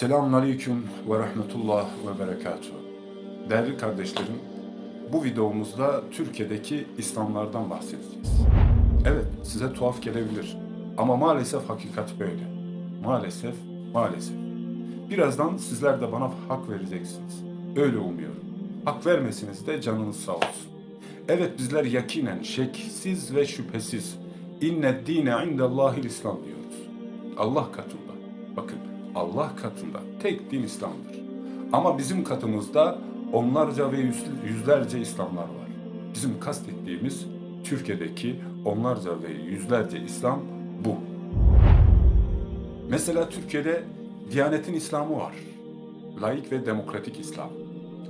Selamun Aleyküm ve Rahmetullah ve Berekatuhu. Değerli kardeşlerim, bu videomuzda Türkiye'deki İslamlardan bahsedeceğiz. Evet, size tuhaf gelebilir ama maalesef hakikat böyle. Maalesef, maalesef. Birazdan sizler de bana hak vereceksiniz. Öyle umuyorum. Hak vermesiniz de canınız sağ olsun. Evet bizler yakinen, şeksiz ve şüphesiz inne dine indellahil İslam diyoruz. Allah katında. Bakın Allah katında tek din İslam'dır. Ama bizim katımızda onlarca ve yüz- yüzlerce İslamlar var. Bizim kastettiğimiz Türkiye'deki onlarca ve yüzlerce İslam bu. Mesela Türkiye'de Diyanet'in İslam'ı var. Laik ve demokratik İslam.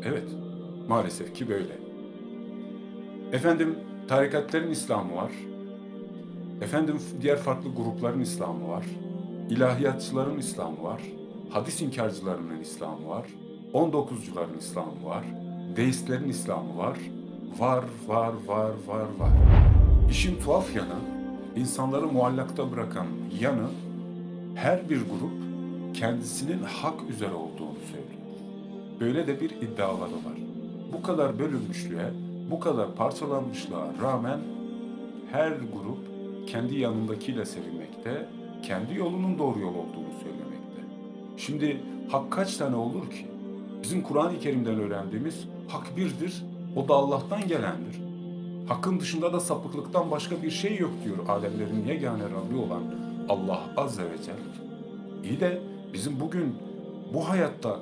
Evet, maalesef ki böyle. Efendim, tarikatların İslam'ı var. Efendim, diğer farklı grupların İslam'ı var. İlahiyatçıların İslam'ı var. Hadis inkarcılarının İslam'ı var. 19'cuların İslam'ı var. Deistlerin İslam'ı var. Var, var, var, var, var. İşin tuhaf yanı, insanları muallakta bırakan yanı, her bir grup kendisinin hak üzere olduğunu söylüyor. Böyle de bir iddiaları var. Bu kadar bölünmüşlüğe, bu kadar parçalanmışlığa rağmen her grup kendi yanındakiyle sevinmekte, kendi yolunun doğru yol olduğunu söylemekte. Şimdi hak kaç tane olur ki? Bizim Kur'an-ı Kerim'den öğrendiğimiz hak birdir, o da Allah'tan gelendir. Hakkın dışında da sapıklıktan başka bir şey yok diyor alemlerin yegane Rabbi olan Allah Azze ve Celle. İyi de bizim bugün bu hayatta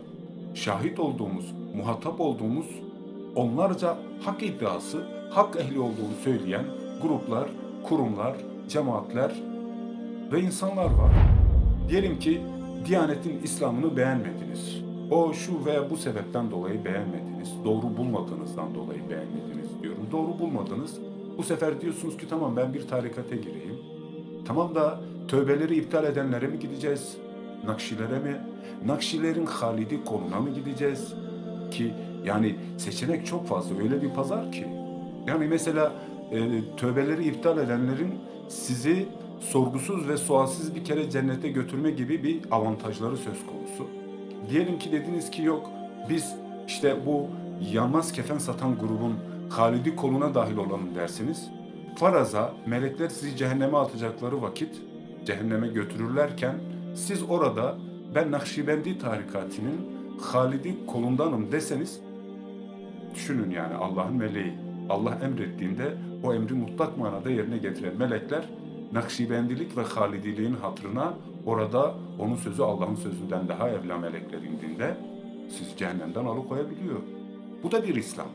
şahit olduğumuz, muhatap olduğumuz onlarca hak iddiası, hak ehli olduğunu söyleyen gruplar, kurumlar, cemaatler ve insanlar var. Diyelim ki Diyanet'in İslam'ını beğenmediniz. O şu veya bu sebepten dolayı beğenmediniz. Doğru bulmadığınızdan dolayı beğenmediniz diyorum. Doğru bulmadınız. Bu sefer diyorsunuz ki tamam ben bir tarikate gireyim. Tamam da tövbeleri iptal edenlere mi gideceğiz? Nakşilere mi? Nakşilerin Halidi koluna mı gideceğiz? Ki yani seçenek çok fazla öyle bir pazar ki. Yani mesela e, tövbeleri iptal edenlerin sizi sorgusuz ve sualsiz bir kere cennete götürme gibi bir avantajları söz konusu. Diyelim ki dediniz ki yok biz işte bu yanmaz kefen satan grubun Halidi koluna dahil olalım dersiniz. Faraza melekler sizi cehenneme atacakları vakit cehenneme götürürlerken siz orada ben Nakşibendi tarikatının Halidi kolundanım deseniz düşünün yani Allah'ın meleği. Allah emrettiğinde o emri mutlak manada yerine getiren melekler Nakşibendilik ve Halidiliğin hatırına orada onun sözü Allah'ın sözünden daha evla melekler indiğinde sizi cehennemden alıkoyabiliyor. Bu da bir İslam.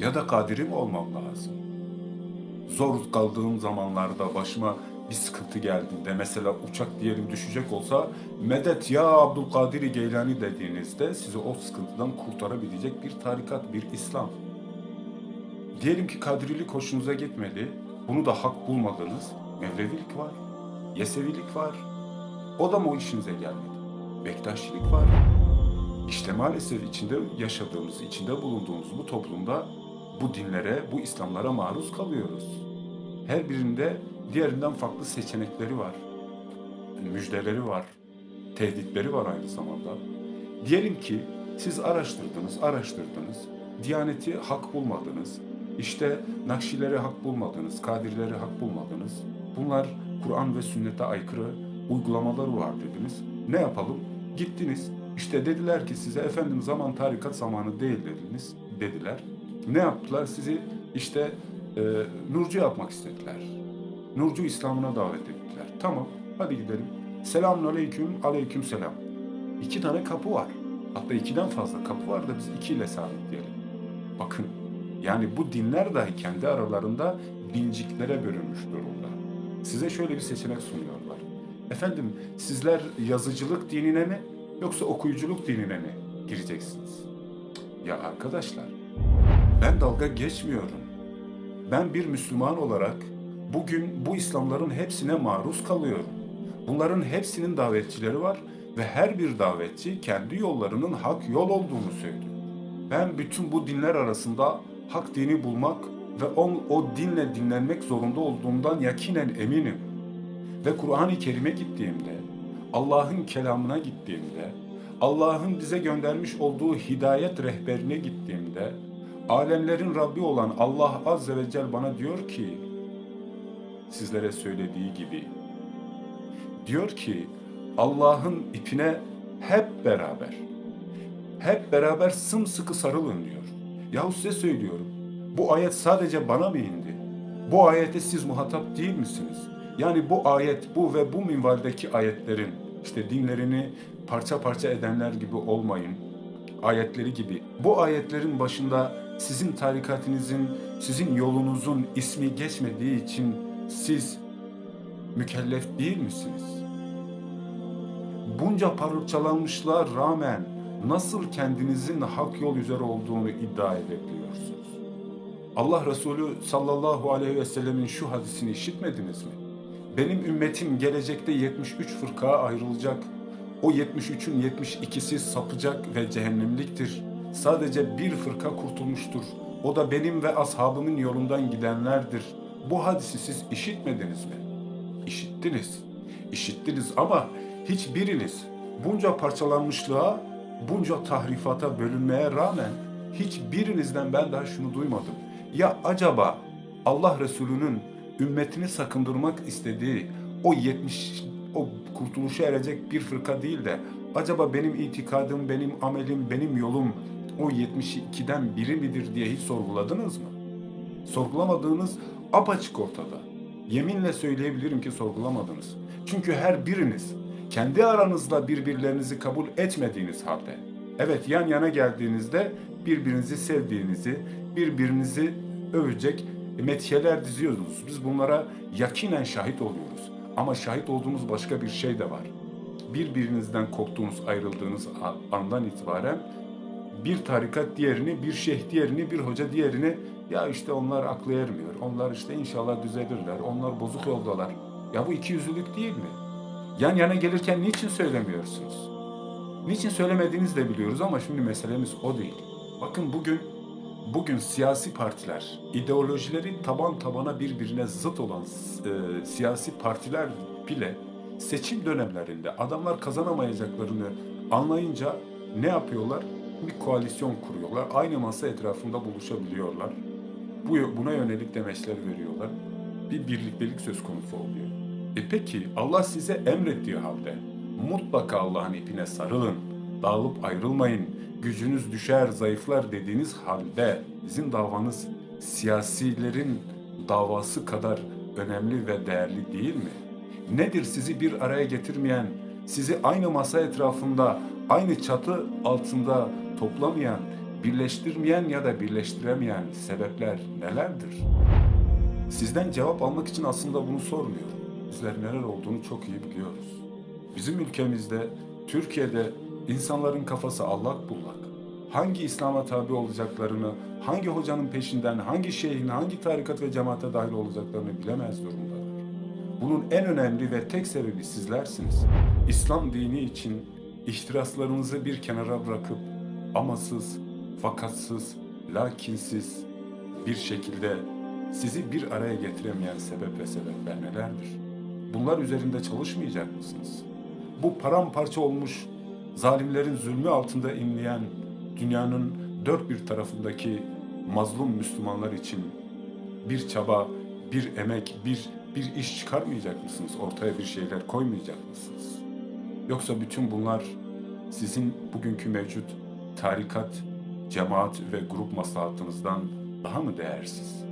Ya da kadiri mi olmam lazım? Zor kaldığım zamanlarda başıma bir sıkıntı geldiğinde mesela uçak diyelim düşecek olsa medet ya Abdülkadir Geylani dediğinizde sizi o sıkıntıdan kurtarabilecek bir tarikat, bir İslam. Diyelim ki kadrilik hoşunuza gitmedi, bunu da hak bulmadınız. Mevlevilik var, Yesevilik var. O da mı o işinize gelmedi? Bektaşilik var. İşte maalesef içinde yaşadığımız, içinde bulunduğumuz bu toplumda bu dinlere, bu İslamlara maruz kalıyoruz. Her birinde diğerinden farklı seçenekleri var. Müjdeleri var. Tehditleri var aynı zamanda. Diyelim ki siz araştırdınız, araştırdınız. Diyaneti hak bulmadınız. İşte Nakşileri hak bulmadınız, Kadirleri hak bulmadınız. Bunlar Kur'an ve sünnete aykırı uygulamaları var dediniz. Ne yapalım? Gittiniz. İşte dediler ki size efendim zaman tarikat zamanı değil dediniz. Dediler. Ne yaptılar? Sizi işte e, Nurcu yapmak istediler. Nurcu İslam'ına davet ettiler. Tamam hadi gidelim. Selamun aleyküm, aleyküm selam. İki tane kapı var. Hatta ikiden fazla kapı var da biz ikiyle sabitleyelim. Bakın yani bu dinler dahi kendi aralarında dinciklere bölünmüş durumda. Size şöyle bir seçenek sunuyorlar. Efendim sizler yazıcılık dinine mi yoksa okuyuculuk dinine mi gireceksiniz? Ya arkadaşlar ben dalga geçmiyorum. Ben bir Müslüman olarak bugün bu İslamların hepsine maruz kalıyorum. Bunların hepsinin davetçileri var ve her bir davetçi kendi yollarının hak yol olduğunu söylüyor. Ben bütün bu dinler arasında hak dini bulmak ve on, o dinle dinlenmek zorunda olduğumdan yakinen eminim. Ve Kur'an-ı Kerim'e gittiğimde Allah'ın kelamına gittiğimde, Allah'ın bize göndermiş olduğu hidayet rehberine gittiğimde, alemlerin Rabbi olan Allah Azze ve Celle bana diyor ki, sizlere söylediği gibi, diyor ki Allah'ın ipine hep beraber, hep beraber sımsıkı sarılın diyor. Yahu size söylüyorum, bu ayet sadece bana mı indi? Bu ayete siz muhatap değil misiniz? Yani bu ayet, bu ve bu minvaldeki ayetlerin, işte dinlerini parça parça edenler gibi olmayın, ayetleri gibi. Bu ayetlerin başında sizin tarikatinizin, sizin yolunuzun ismi geçmediği için siz mükellef değil misiniz? Bunca parçalanmışlığa rağmen nasıl kendinizin hak yol üzere olduğunu iddia edebiliyorsunuz? Allah Resulü sallallahu aleyhi ve sellemin şu hadisini işitmediniz mi? Benim ümmetim gelecekte 73 fırkaya ayrılacak. O 73'ün 72'si sapacak ve cehennemliktir. Sadece bir fırka kurtulmuştur. O da benim ve ashabımın yolundan gidenlerdir. Bu hadisi siz işitmediniz mi? İşittiniz. İşittiniz ama hiçbiriniz bunca parçalanmışlığa, bunca tahrifata bölünmeye rağmen hiçbirinizden ben daha şunu duymadım. Ya acaba Allah Resulü'nün ümmetini sakındırmak istediği o 70 o kurtuluşa erecek bir fırka değil de acaba benim itikadım, benim amelim, benim yolum o 72'den biri midir diye hiç sorguladınız mı? Sorgulamadığınız apaçık ortada. Yeminle söyleyebilirim ki sorgulamadınız. Çünkü her biriniz kendi aranızda birbirlerinizi kabul etmediğiniz halde, evet yan yana geldiğinizde birbirinizi sevdiğinizi, birbirinizi övecek metiyeler diziyordunuz. Biz bunlara yakinen şahit oluyoruz. Ama şahit olduğumuz başka bir şey de var. Birbirinizden koptuğunuz, ayrıldığınız andan itibaren bir tarikat diğerini, bir şeyh diğerini, bir hoca diğerini ya işte onlar aklı ermiyor, onlar işte inşallah düzelirler, onlar bozuk yoldalar. Ya bu iki yüzlülük değil mi? Yan yana gelirken niçin söylemiyorsunuz? Niçin söylemediğinizi de biliyoruz ama şimdi meselemiz o değil. Bakın bugün bugün siyasi partiler, ideolojileri taban tabana birbirine zıt olan e, siyasi partiler bile seçim dönemlerinde adamlar kazanamayacaklarını anlayınca ne yapıyorlar? Bir koalisyon kuruyorlar. Aynı masa etrafında buluşabiliyorlar. Bu buna yönelik demeçler veriyorlar. Bir birliktelik söz konusu oluyor. E peki Allah size emrettiği halde mutlaka Allah'ın ipine sarılın, dağılıp ayrılmayın, gücünüz düşer, zayıflar dediğiniz halde bizim davanız siyasilerin davası kadar önemli ve değerli değil mi? Nedir sizi bir araya getirmeyen, sizi aynı masa etrafında, aynı çatı altında toplamayan, birleştirmeyen ya da birleştiremeyen sebepler nelerdir? Sizden cevap almak için aslında bunu sormuyorum. Bizler neler olduğunu çok iyi biliyoruz. Bizim ülkemizde, Türkiye'de insanların kafası allak bullak. Hangi İslam'a tabi olacaklarını, hangi hocanın peşinden, hangi şeyhin, hangi tarikat ve cemaate dahil olacaklarını bilemez durumdalar. Bunun en önemli ve tek sebebi sizlersiniz. İslam dini için ihtiraslarınızı bir kenara bırakıp amasız, fakatsız, lakinsiz bir şekilde sizi bir araya getiremeyen sebep ve sebepler nelerdir? Bunlar üzerinde çalışmayacak mısınız? Bu paramparça olmuş, zalimlerin zulmü altında inleyen dünyanın dört bir tarafındaki mazlum Müslümanlar için bir çaba, bir emek, bir bir iş çıkarmayacak mısınız? Ortaya bir şeyler koymayacak mısınız? Yoksa bütün bunlar sizin bugünkü mevcut tarikat, cemaat ve grup maslahatınızdan daha mı değersiz?